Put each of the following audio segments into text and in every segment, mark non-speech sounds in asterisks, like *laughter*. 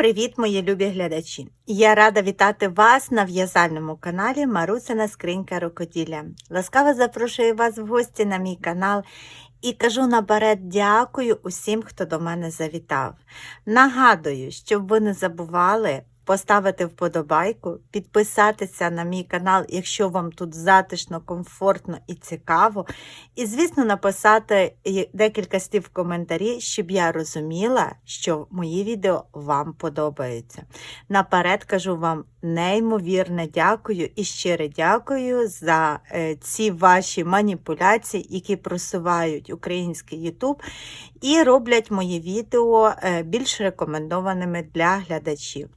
Привіт, мої любі глядачі! Я рада вітати вас на в'язальному каналі Марусина Скринька Рукоділля. Ласкаво запрошую вас в гості на мій канал і кажу наперед дякую усім, хто до мене завітав. Нагадую, щоб ви не забували поставити вподобайку, підписатися на мій канал, якщо вам тут затишно, комфортно і цікаво. І, звісно, написати декілька слів в коментарі, щоб я розуміла, що мої відео вам подобаються. Наперед кажу вам неймовірне дякую і щире дякую за е, ці ваші маніпуляції, які просувають український YouTube і роблять мої відео е, більш рекомендованими для глядачів.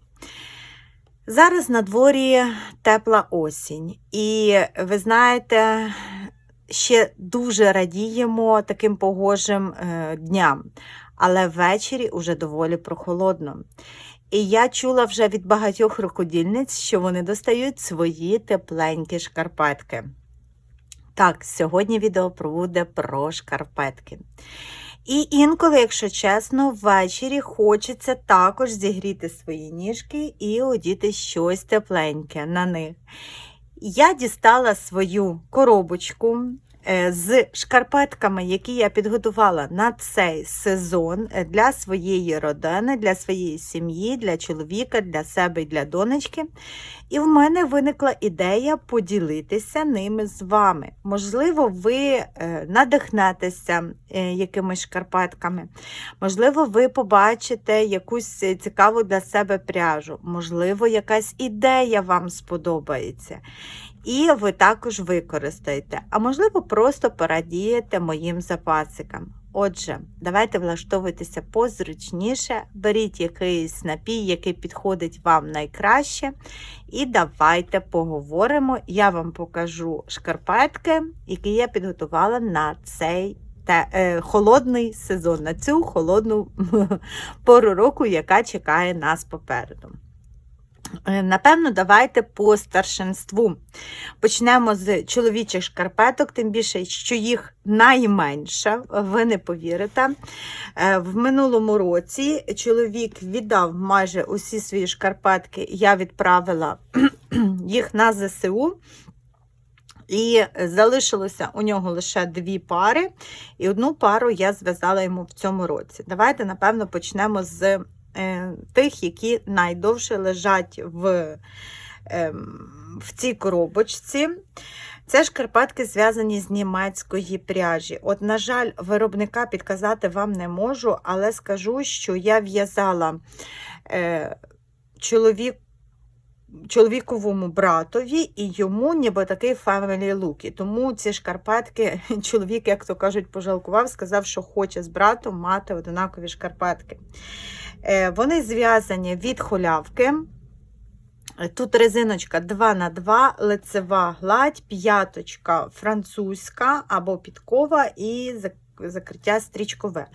Зараз на дворі тепла осінь, і ви знаєте, ще дуже радіємо таким погожим е, дням, але ввечері уже доволі прохолодно. І я чула вже від багатьох рукодільниць, що вони достають свої тепленькі шкарпетки. Так, сьогодні відео буде про шкарпетки. І інколи, якщо чесно, ввечері хочеться також зігріти свої ніжки і одіти щось тепленьке на них. Я дістала свою коробочку з шкарпетками, які я підготувала на цей сезон е, для своєї родини, для своєї сім'ї, для чоловіка, для себе і для донечки. І в мене виникла ідея поділитися ними з вами. Можливо, ви е, надихнетеся е, якимись шкарпетками, можливо, ви побачите якусь е, цікаву для себе пряжу, можливо, якась ідея вам сподобається. І ви також використаєте, а можливо, просто порадієте моїм запасикам. Отже, давайте влаштовуйтеся позручніше, беріть якийсь напій, який підходить вам найкраще. І давайте поговоримо. Я вам покажу шкарпетки, які я підготувала на цей те, е, холодний сезон, на цю холодну *laughs* пору року, яка чекає нас попереду. Е, Напевно, давайте по старшинству. Почнемо з чоловічих шкарпеток, тим більше, що їх найменше, ви не повірите. Е, В минулому році чоловік віддав майже усі свої шкарпетки, я відправила *clears throat* їх на ЗСУ. І залишилося у нього лише дві пари, і одну пару я зв'язала йому в цьому році. Давайте, напевно, почнемо з тих, які найдовше лежать в, е, в цій коробочці. Це шкарпетки зв'язані з німецької пряжі. От, на жаль, виробника підказати вам не можу, але скажу, що я в'язала е, чоловік чоловіковому братові і йому ніби такий family look. І тому ці шкарпетки *laughs* чоловік, як то кажуть, пожалкував, сказав, що хоче з братом мати однакові шкарпетки. Е, Вони зв'язані від холявки. Тут резиночка 2х2, лицева гладь, п'яточка французька або підкова і закриття стрічкове.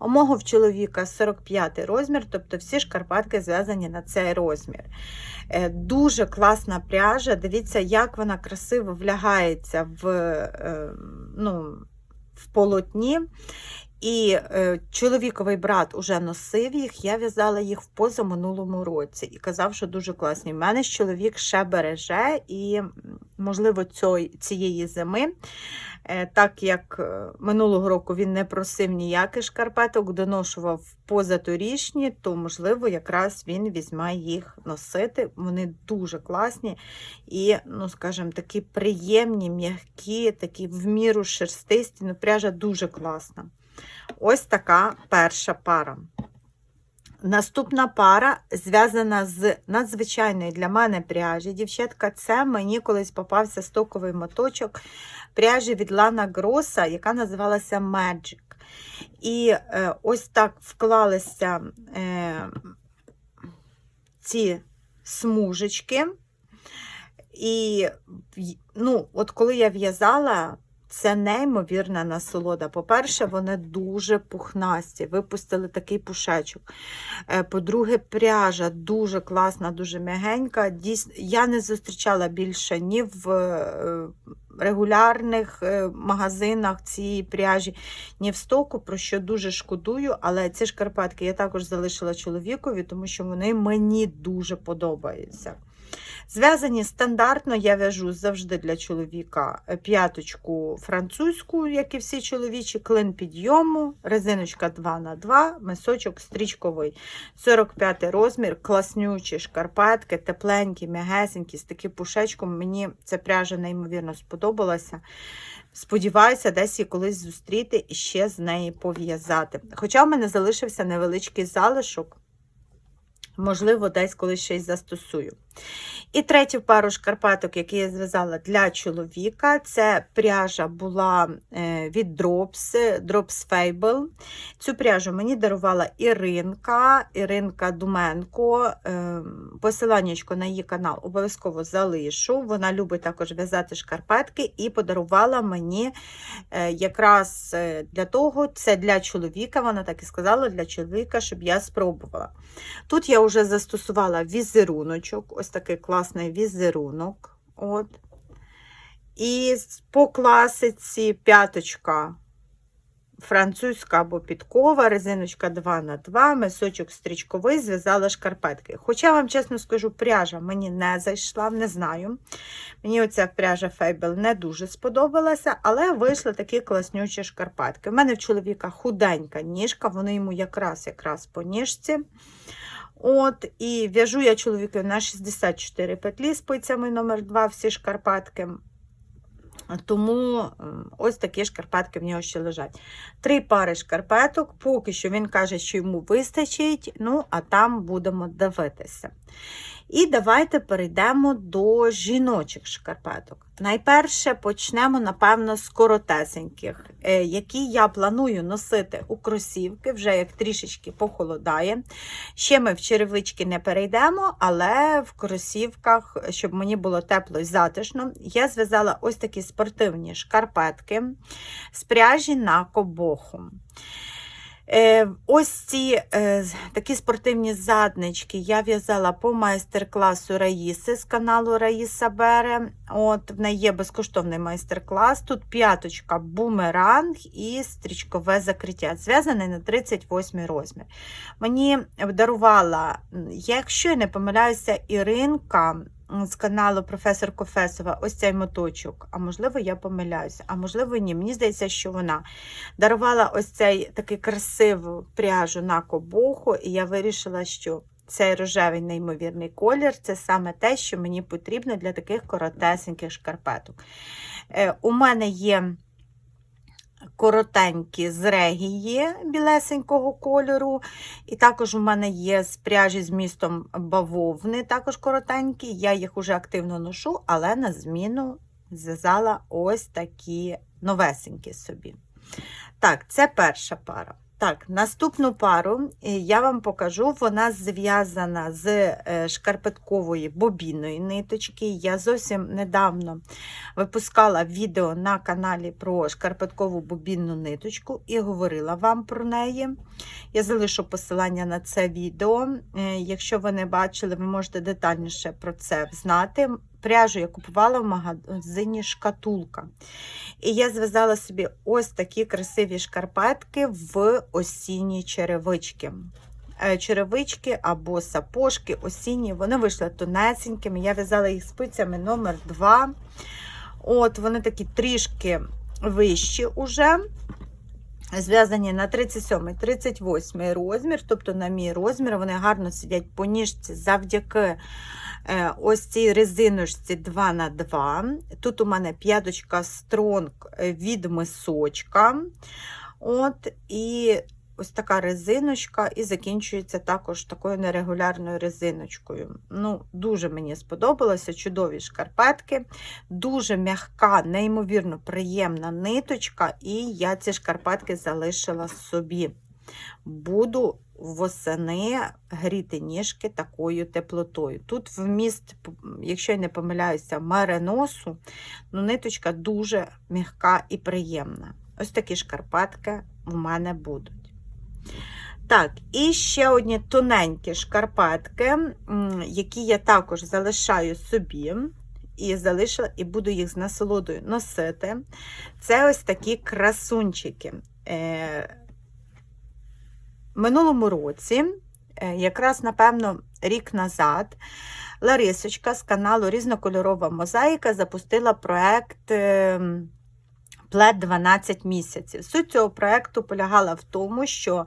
У мого в чоловіка 45 розмір, тобто всі шкарпетки зв'язані на цей розмір. Е, Дуже класна пряжа. Дивіться, як вона красиво влягається в, е, ну, в полотні. І е, чоловіковий брат уже носив їх, я в'язала їх в позаминулому році і казав, що дуже класні. У мене ж чоловік ще береже, і, можливо, цьої, цієї зими, е, так як е, минулого року він не просив ніяких шкарпеток, доношував позаторічні, то, можливо, якраз він візьме їх носити. Вони дуже класні і, ну, скажімо, такі приємні, м'які, такі в міру шерстисті. Ну, пряжа дуже класна. Ось така перша пара. Наступна пара зв'язана з надзвичайної для мене пряжі. Дівчатка, це мені колись попався стоковий моточок пряжі від Lana Grossa, яка називалася Magic. І е, ось так вклалися е, ці смужечки. І, ну, от коли я в'язала, Це неймовірна насолода. По-перше, вони дуже пухнасті, випустили такий пушечок. Е, По-друге, пряжа дуже класна, дуже м'ягенька. Я не зустрічала більше ні в е, регулярних е, магазинах цієї пряжі, ні в стоку, про що дуже шкодую. Але ці шкарпетки я також залишила чоловікові, тому що вони мені дуже подобаються. Зв'язані стандартно, я в'яжу завжди для чоловіка е, п'яточку французьку, як і всі чоловічі, клин підйому, резиночка 2х2, мисочок стрічковий, 45 розмір, класнючі шкарпетки, тепленькі, м'ягесенькі, з таким пушечком. Мені ця пряжа неймовірно сподобалася. Сподіваюся, десь її колись зустріти і ще з неї пов'язати. Хоча в мене залишився невеличкий залишок. Можливо, десь колись ще й застосую. І третю пару шкарпеток, які я зв'язала для чоловіка, це пряжа була е, від Drops, Drops Fable. Цю пряжу мені дарувала Іринка, Іринка Думенко. Е, Посиланнячко на її канал обов'язково залишу. Вона любить також в'язати шкарпетки і подарувала мені е, якраз для того, це для чоловіка, вона так і сказала, для чоловіка, щоб я спробувала. Тут я вже застосувала візеруночок, ось такий класний візерунок. От. І по класиці п'яточка французька або підкова, резиночка 2х2, мисочок стрічковий, зв'язала шкарпетки. Хоча вам чесно скажу, пряжа мені не зайшла, не знаю. Мені оця пряжа Fable не дуже сподобалася, але вийшли такі класнючі шкарпетки. У мене в чоловіка худенька ніжка, вони йому якраз якраз по ніжці. От, і в'яжу я чоловікові на 64 петлі спицями номер 2 всі шкарпатки. Тому ось такі шкарпетки в нього ще лежать. Три пари шкарпеток, поки що він каже, що йому вистачить, ну, а там будемо дивитися. І давайте перейдемо до жіночих шкарпеток. Найперше почнемо, напевно, з коротесеньких, е, які я планую носити у кросівки, вже як трішечки похолодає. Ще ми в черевички не перейдемо, але в кросівках, щоб мені було тепло і затишно, я зв'язала ось такі спортивні шкарпетки з пряжі на кобоху. Е, ось ці е, такі спортивні заднички я в'язала по майстер-класу Раїси з каналу Раїса Бере. От, в неї є безкоштовний майстер-клас. Тут п'яточка бумеранг і стрічкове закриття, зв'язаний на 38 розмір. Мені дарувала, якщо я не помиляюся, Іринка з каналу професор Кофесова ось цей моточок. А можливо, я помиляюся, а можливо, ні. Мені здається, що вона дарувала ось цей такий красиву пряжу на кобуху, і я вирішила, що цей рожевий неймовірний колір це саме те, що мені потрібно для таких коротесеньких шкарпеток. Е, у мене є коротенькі з регії білесенького кольору. І також у мене є з пряжі з містом бавовни, також коротенькі. Я їх уже активно ношу, але на зміну зв'язала ось такі новесенькі собі. Так, це перша пара. Так, наступну пару е, я вам покажу. Вона зв'язана з е, шкарпеткової бобінної ниточки. Я зовсім недавно випускала відео на каналі про шкарпеткову бобінну ниточку і говорила вам про неї. Я залишу посилання на це відео. Е, Якщо ви не бачили, ви можете детальніше про це знати. Пряжу я купувала в магазині шкатулка. І я зв'язала собі ось такі красиві шкарпетки в осінні черевички. Е, Черевички або сапожки осінні, вони вийшли тонесенькими. Я в'язала їх спицями номер 2 От, вони такі трішки вищі уже. Зв'язані на 37-38 розмір, тобто на мій розмір, вони гарно сидять по ніжці завдяки е, ось цій резиночці 2х2. Тут у мене п'яточка стронг від мисочка. От, і ось така резиночка, і закінчується також такою нерегулярною резиночкою. Ну, Дуже мені сподобалося, чудові шкарпетки, дуже м'яка, неймовірно приємна ниточка, і я ці шкарпетки залишила собі. буду восени гріти ніжки такою теплотою. Тут вміст, якщо я не помиляюся, мереносу, ну ниточка дуже м'яка і приємна. Ось такі шкарпетки в мене будуть. Так, і ще одні тоненькі шкарпетки, які я також залишаю собі. І залишила, і буду їх з насолодою носити. Це ось такі красунчики. Е, минулому році, е, якраз, напевно, рік назад, Ларисочка з каналу Різнокольорова мозаїка запустила проект е, Плед 12 місяців. Суть цього проекту полягала в тому, що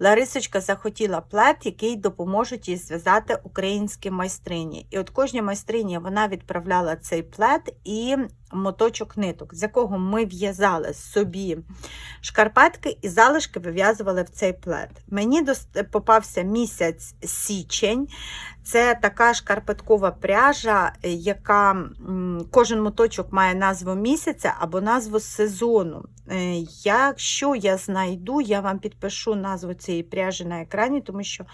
Ларисочка захотіла плед, який допоможуть їй зв'язати українські майстрині. І от кожній майстрині вона відправляла цей плед і моточок ниток, з якого ми в'язали собі шкарпетки і залишки вив'язували в цей плед. Мені попався місяць січень. Це така шкарпеткова пряжа, яка кожен моточок має назву місяця або назву сезону. Е, Якщо я знайду, я вам підпишу назву цієї пряжі на екрані, тому що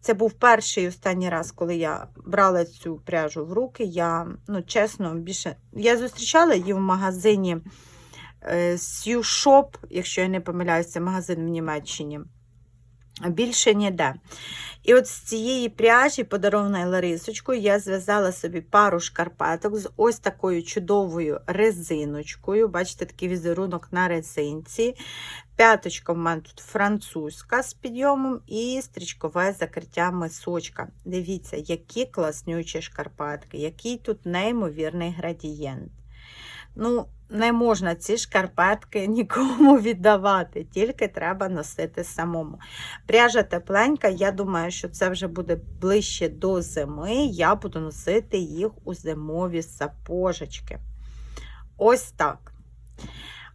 це був перший і останній раз, коли я брала цю пряжу в руки. Я, ну, чесно, більше я зустрічала її в магазині е, Sue якщо я не помиляюся, магазин в Німеччині. Більше ніде. І от з цієї пряжі, подарованої Ларисочкою, я зв'язала собі пару шкарпеток з ось такою чудовою резиночкою. Бачите, такий візерунок на резинці. П'яточка в мене тут французька з підйомом і стрічкове закриття мисочка. Дивіться, які класнючі шкарпетки, який тут неймовірний градієнт. Ну, не можна ці шкарпетки *laughs* нікому віддавати, тільки треба носити самому. Пряжа тепленька, я думаю, що це вже буде ближче до зими. Я буду носити їх у зимові сапожечки. Ось так.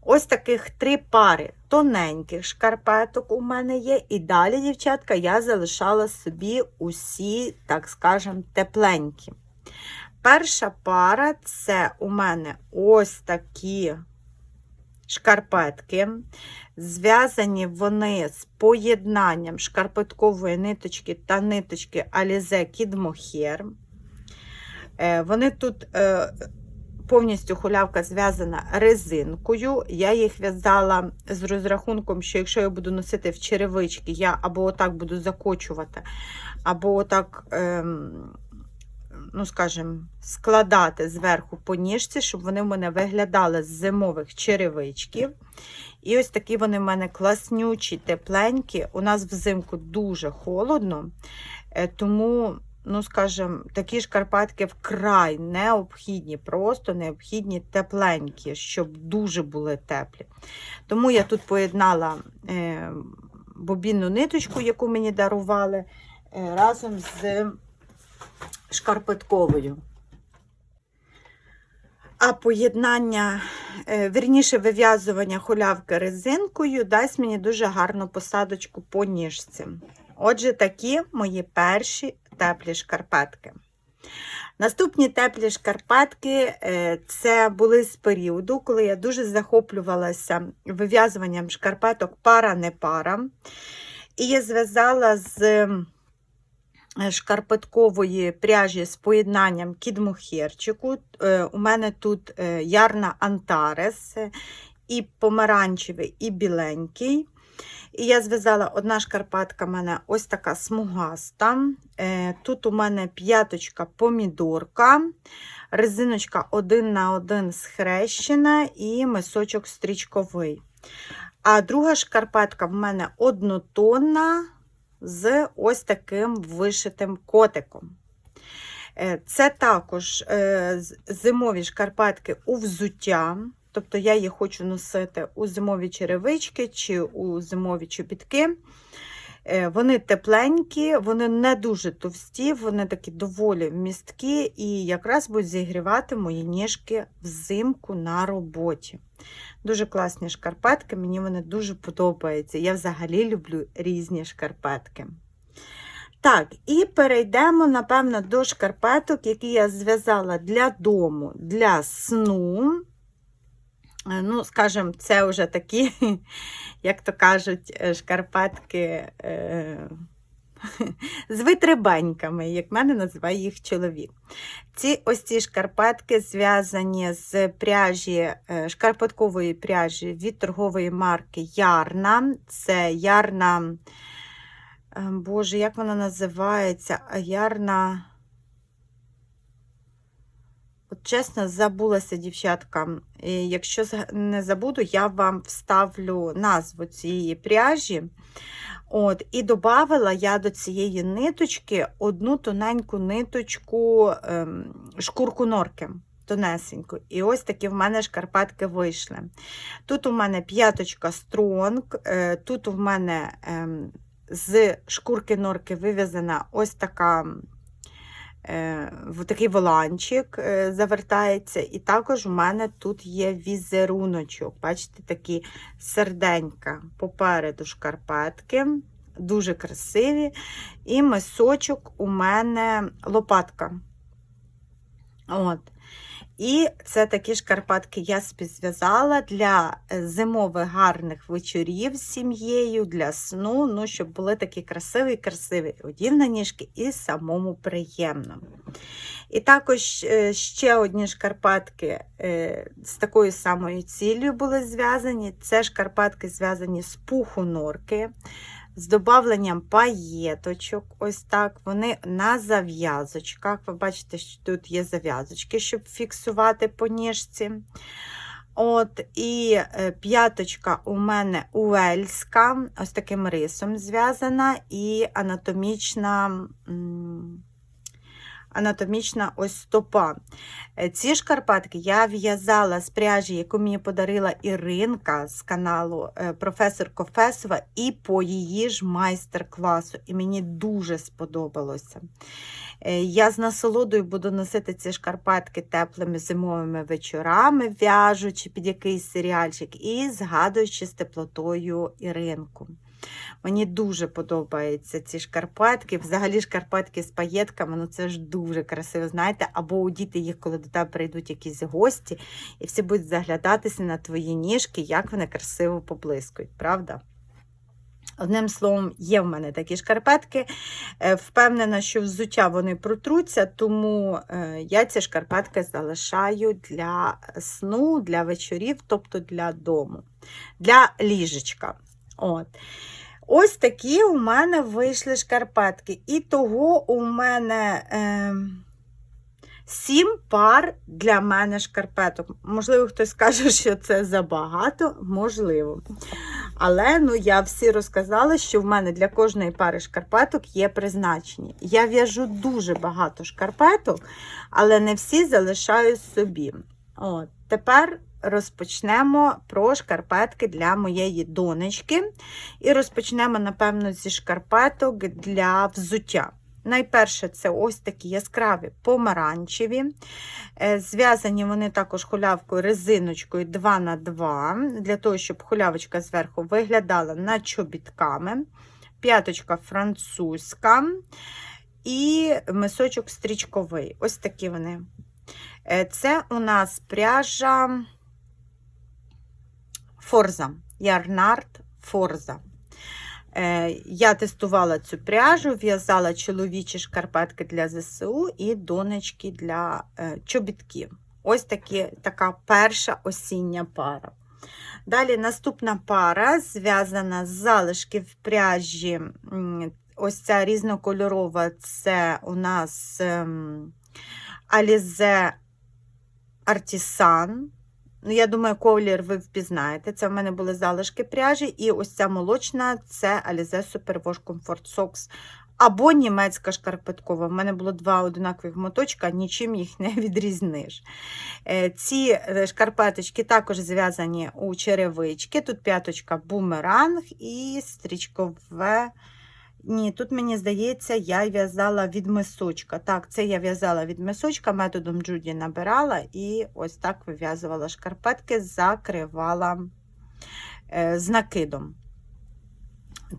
Ось таких три пари тоненьких шкарпеток у мене є. І далі, дівчатка, я залишала собі усі, так скажем, тепленькі. Перша пара це у мене ось такі шкарпетки. Зв'язані вони з поєднанням шкарпеткової ниточки та ниточки Alize Kid Mohair. Е, Вони тут е, повністю хулявка зв'язана резинкою. Я їх в'язала з розрахунком, що якщо я буду носити в черевички, я або отак буду закочувати, або отак. ем, ну, скажімо, складати зверху по ніжці, щоб вони в мене виглядали з зимових черевичків. І ось такі вони в мене класнючі, тепленькі. У нас взимку дуже холодно, е, тому, ну, скажімо, такі шкарпетки вкрай необхідні, просто необхідні тепленькі, щоб дуже були теплі. Тому я тут поєднала е, бобінну ниточку, яку мені дарували, е, разом з шкарпетковою. А поєднання, е, вірніше вив'язування хулявки резинкою дасть мені дуже гарну посадочку по ніжці. Отже, такі мої перші теплі шкарпетки. Наступні теплі шкарпетки е, це були з періоду, коли я дуже захоплювалася вив'язуванням шкарпеток пара-не пара. І я зв'язала з шкарпеткової пряжі з поєднанням кідмухерчику. Е, У мене тут е, ярна Антарес, е, і помаранчевий, і біленький. І я зв'язала одна шкарпетка в мене ось така смугаста. Е, Тут у мене п'яточка помідорка, резиночка один на один схрещена і мисочок стрічковий. А друга шкарпетка в мене однотонна з ось таким вишитим котиком. Е, Це також е, зимові шкарпетки у взуття. Тобто я їх хочу носити у зимові черевички чи у зимові чобітки. Е, Вони тепленькі, вони не дуже товсті, вони такі доволі вмісткі і якраз будуть зігрівати мої ніжки взимку на роботі. Дуже класні шкарпетки, мені вони дуже подобаються. Я взагалі люблю різні шкарпетки. Так, і перейдемо, напевно, до шкарпеток, які я зв'язала для дому, для сну. Е, Ну, скажімо, це вже такі, *laughs* як то кажуть, е, шкарпетки е, *laughs* з витребеньками, як мене називає їх чоловік. Ці ось ці шкарпетки зв'язані з пряжі, шкарпеткової пряжі від торгової марки Ярна. Це Ярна, Боже, як вона називається? Ярна. Чесно, забулася, дівчатка. І Якщо не забуду, я вам вставлю назву цієї пряжі. От, і додавала я до цієї ниточки одну тоненьку ниточку ем, шкурку норки. Тонесеньку. І ось такі в мене шкарпетки вийшли. Тут у мене п'яточка стронг, е, тут у мене ем, з шкурки норки вив'язана ось така в такий воланчик е, завертається. І також у мене тут є візеруночок. Бачите, такі серденька попереду шкарпетки. Дуже красиві. І мисочок у мене лопатка. От. І це такі шкарпетки я собі зв'язала для е, зимових гарних вечорів з сім'єю, для сну, ну, щоб були такі красиві, красиві одів на ніжки і самому приємно. І також е, ще одні шкарпетки е, з такою самою ціллю були зв'язані. Це шкарпетки зв'язані з пуху норки, з додавленням паєточок. Ось так. Вони на зав'язочках. Ви бачите, що тут є зав'язочки, щоб фіксувати по ніжці. От, і е, п'яточка у мене уельська, ось таким рисом зв'язана, і анатомічна. м, Анатомічна ось стопа. Е, Ці шкарпетки я в'язала з пряжі, яку мені подарила Іринка з каналу е, професор Кофесова, і по її ж майстер-класу. І мені дуже сподобалося. Е, Я з насолодою буду носити ці шкарпетки теплими зимовими вечорами, в'яжучи під якийсь серіальчик і згадуючи з теплотою Іринку. Мені дуже подобаються ці шкарпетки. Взагалі шкарпетки з паєтками, ну це ж дуже красиво, знаєте, або одіти їх, коли до тебе прийдуть якісь гості, і всі будуть заглядатися на твої ніжки, як вони красиво поблискують, правда? Одним словом, є в мене такі шкарпетки. Е, Впевнена, що взуття вони протруться, тому е, я ці шкарпетки залишаю для сну, для вечорів, тобто для дому, для ліжечка. От. Ось такі у мене вийшли шкарпетки. І того у мене е, сім пар для мене шкарпеток. Можливо, хтось скаже, *laughs* що це забагато, можливо. Але ну, я всі розказала, що в мене для кожної пари шкарпеток є призначення. Я в'яжу дуже багато шкарпеток, але не всі залишаю собі. От, тепер розпочнемо про шкарпетки для моєї донечки. І розпочнемо, напевно, зі шкарпеток для взуття. Найперше, це ось такі яскраві помаранчеві. Е, Зв'язані вони також хулявкою резиночкою 2х2, для того, щоб хулявочка зверху виглядала над чобітками. П'яточка французька і мисочок стрічковий. Ось такі вони. Е, Це у нас пряжа Форза. Ярнард Форза. Е, Я тестувала цю пряжу, в'язала чоловічі шкарпетки для ЗСУ і донечки для е, чобітків. Ось такі, така перша осіння пара. Далі наступна пара зв'язана з залишків пряжі. Ось ця різнокольорова це у нас ем, Alize Artisan. Ну, я думаю, колір ви впізнаєте. Це в мене були залишки пряжі. І ось ця молочна це Alize Superwash Comfort Socks. Або німецька шкарпеткова. В мене було два одинакових моточка, нічим їх не *laughs* відрізниш. Е, Ці е, шкарпеточки також зв'язані у черевички. Тут п'яточка бумеранг і стрічкове. Ні, тут мені здається, я в'язала від мисочка. Так, це я в'язала від мисочка, методом Джуді набирала і ось так вив'язувала шкарпетки, закривала е, з накидом.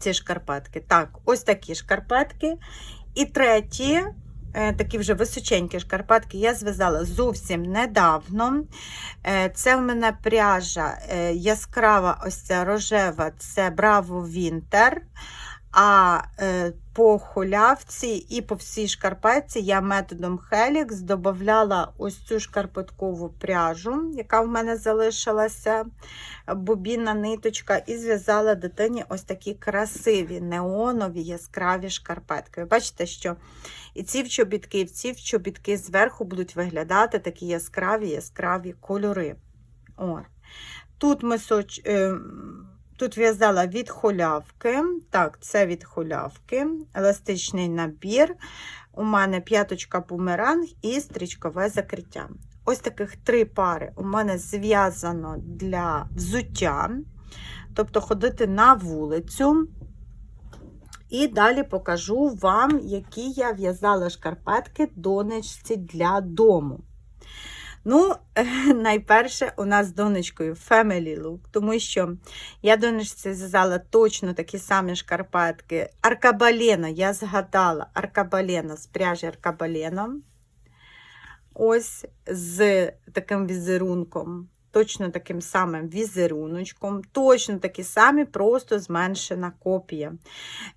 Ці шкарпетки. Так, ось такі шкарпетки. І треті е, такі вже височенькі шкарпетки, я зв'язала зовсім недавно. Е, Це в мене пряжа е, яскрава, ось ця рожева, це Bravo Winter. А е, по холявці і по всій шкарпетці я методом Helix додавала ось цю шкарпеткову пряжу, яка в мене залишилася, бобінна ниточка, і зв'язала дитині ось такі красиві неонові яскраві шкарпетки. Ви бачите, що і ці в чобітки, і ці чобітки зверху будуть виглядати такі яскраві яскраві кольори. От. Тут ми соч... Тут в'язала від холявки. Так, це від холявки, еластичний набір. У мене п'яточка бумеранг і стрічкове закриття. Ось таких три пари у мене зв'язано для взуття, тобто ходити на вулицю. І далі покажу вам, які я в'язала шкарпетки донечці для дому. Ну, *laughs* найперше, у нас з донечкою Family Look, тому що я донечці зв'язала точно такі самі шкарпетки. Аркабалена, я згадала аркабалена з пряжі аркабалена. Ось з таким візерунком. Точно таким самим візеруночком, точно такі самі, просто зменшена копія.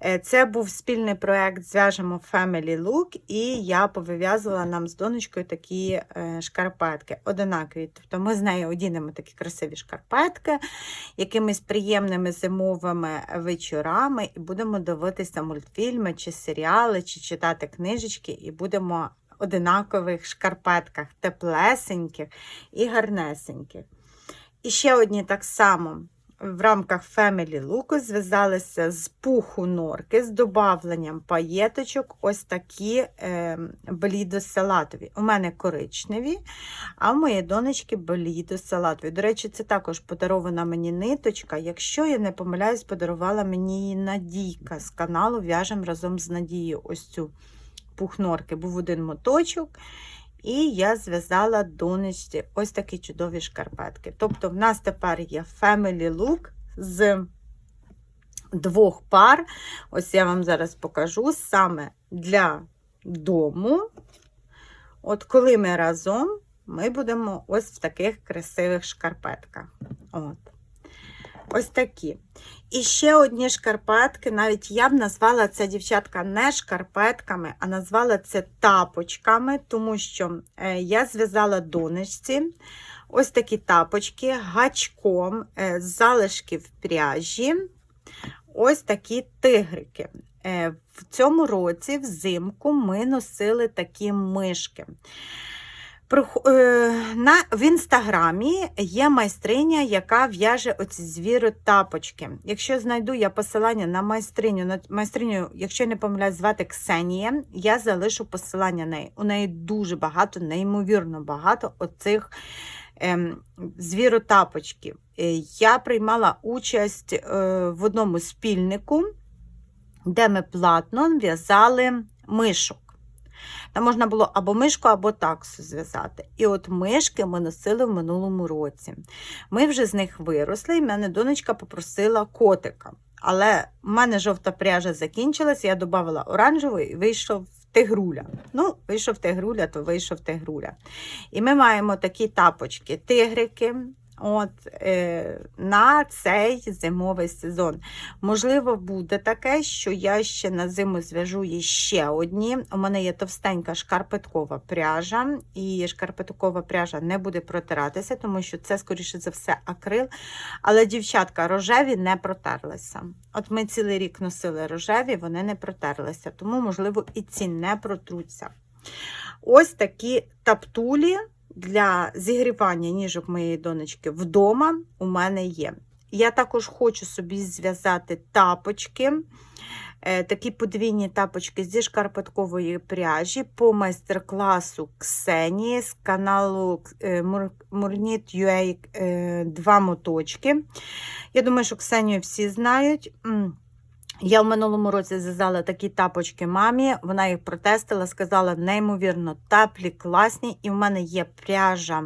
Е, Це був спільний проєкт Зв'яжемо Family Look, і я повив'язувала нам з донечкою такі е, шкарпетки одинакові. Тобто ми з нею одінемо такі красиві шкарпетки, якимись приємними зимовими вечорами, і будемо дивитися мультфільми, чи серіали, чи читати книжечки, і будемо одинакових шкарпетках, теплесеньких і гарнесеньких. І ще одні так само в рамках Family Look зв'язалися з пуху норки з додавленням паєточок, ось такі е, блідо-салатові. У мене коричневі, а в моєї донечки блідо-салатові. До речі, це також подарована мені ниточка. Якщо я не помиляюсь, подарувала мені її Надійка з каналу В'яжем разом з Надією. Ось цю пухнорки був один моточок, і я зв'язала донечці ось такі чудові шкарпетки. Тобто, в нас тепер є Family Look з двох пар. Ось я вам зараз покажу саме для дому. От коли ми разом, ми будемо ось в таких красивих шкарпетках. От. Ось такі. І ще одні шкарпетки, навіть я б назвала це дівчатка не шкарпетками, а назвала це тапочками, тому що е, я зв'язала донечці ось такі тапочки гачком е, з залишків пряжі. Ось такі тигрики. Е, В цьому році, взимку, ми носили такі мишки. Е, На, в інстаграмі є майстриня, яка в'яже оці звіри тапочки. Якщо знайду я посилання на майстриню, на майстриню, якщо я не помиляюсь, звати Ксенія, я залишу посилання на неї. У неї дуже багато, неймовірно багато оцих ем, звіротапочків. Е, Я приймала участь е, в одному спільнику, де ми платно в'язали мишок. Там можна було або мишку, або таксу зв'язати. І от мишки ми носили в минулому році. Ми вже з них виросли, і мене донечка попросила котика. Але в мене жовта пряжа закінчилась, я додала оранжеву і вийшов тигруля. Ну, вийшов тигруля, то вийшов тигруля. І ми маємо такі тапочки, тигрики. От е, на цей зимовий сезон. Можливо, буде таке, що я ще на зиму зв'яжу ще одні. У мене є товстенька шкарпеткова пряжа, і шкарпеткова пряжа не буде протиратися, тому що це, скоріше за все, акрил. Але дівчатка рожеві не протерлися. От ми цілий рік носили рожеві, вони не протерлися, тому, можливо, і ці не протруться. Ось такі таптулі для зігрівання ніжок моєї донечки вдома у мене є. Я також хочу собі зв'язати тапочки, е, такі подвійні тапочки зі шкарпеткової пряжі по майстер-класу Ксенії з каналу Мур- Murnit.ua е, два моточки. Я думаю, що Ксенію всі знають. Я в минулому році зв'язала такі тапочки мамі. Вона їх протестила, сказала, неймовірно теплі, класні. І в мене є пряжа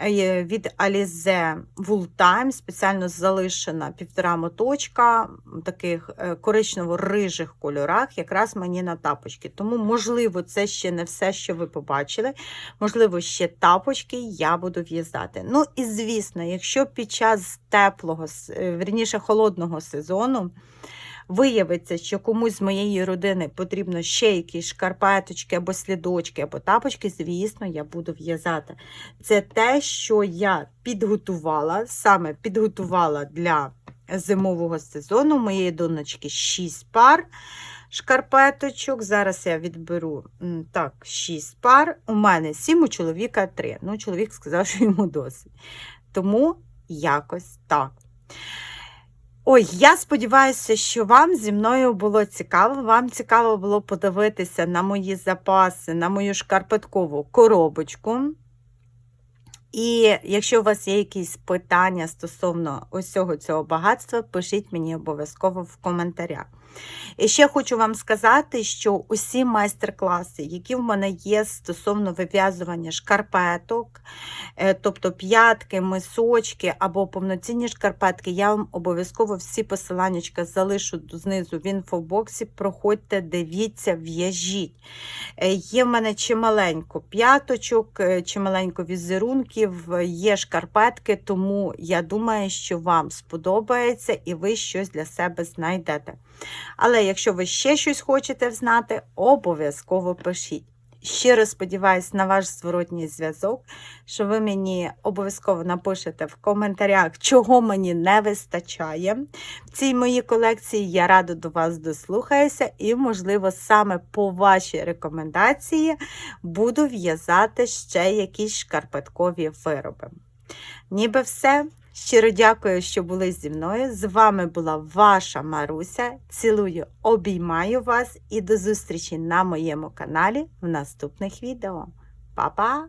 е, від Alize Wool Time, спеціально залишена півтора моточка в таких е, коричнево-рижих кольорах, якраз мені на тапочки. Тому, можливо, це ще не все, що ви побачили. Можливо, ще тапочки я буду в'язати. Ну і звісно, якщо під час теплого, е, холодного сезону виявиться, що комусь з моєї родини потрібно ще якісь шкарпеточки або слідочки, або тапочки, звісно, я буду в'язати. Це те, що я підготувала, саме підготувала для зимового сезону. Моєї донечки 6 пар шкарпеточок. Зараз я відберу так, 6 пар. У мене 7, у чоловіка 3. Ну, чоловік сказав, що йому досить. Тому якось так. Ой, я сподіваюся, що вам зі мною було цікаво. Вам цікаво було подивитися на мої запаси, на мою шкарпеткову коробочку. І якщо у вас є якісь питання стосовно усього цього багатства, пишіть мені обов'язково в коментарях. І ще хочу вам сказати, що усі майстер-класи, які в мене є стосовно вив'язування шкарпеток, е, тобто п'ятки, мисочки або повноцінні шкарпетки, я вам обов'язково всі посиланнячка залишу знизу в інфобоксі. Проходьте, дивіться, в'яжіть. Е, Є в мене чималенько п'яточок, е, чималенько візерунків, є шкарпетки, тому я думаю, що вам сподобається і ви щось для себе знайдете. Але якщо ви ще щось хочете знати, обов'язково пишіть. Щиро сподіваюся на ваш зворотній зв'язок, що ви мені обов'язково напишете в коментарях, чого мені не вистачає. В цій моїй колекції я радо до вас дослухаюся, і, можливо, саме по вашій рекомендації буду в'язати ще якісь шкарпеткові вироби. Ніби все. Щиро дякую, що були зі мною. З вами була ваша Маруся. Цілую, обіймаю вас і до зустрічі на моєму каналі в наступних відео. Па-па!